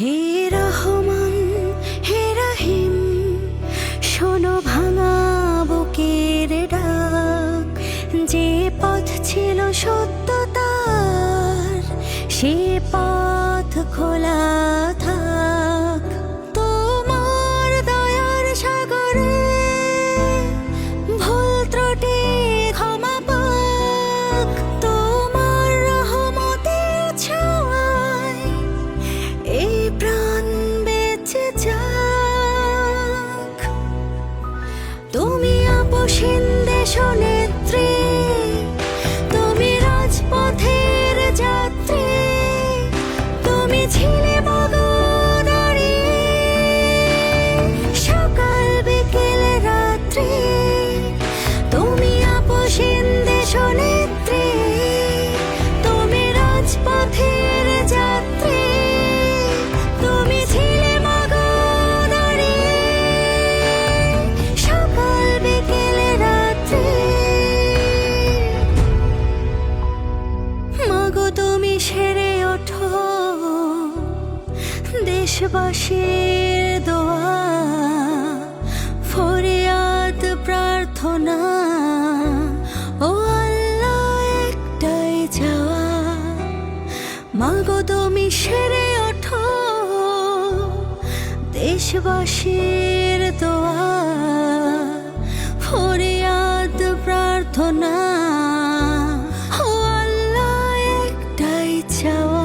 হে রহমান, হে রহিম, শোনো ভাঙা বুকের ডাক। যে পথ ছিল সত্যতার, সে পথ খোলা তুমি আপসীন দেশ নেত্রী তুমি রাজপথের যাত্রী তুমি ছিলে মগনারী সকাল বিকেল দেশবাসীর দোয়া, ফরিয়াদ, প্রার্থনা, ও আল্লাহ একটাই যাওয়া মাগো তুমি সেরে ওঠো, দেশবাসীর দোয়া, ফরিয়াদ, প্রার্থনা, ও আল্লাহ একটাই চাওয়া।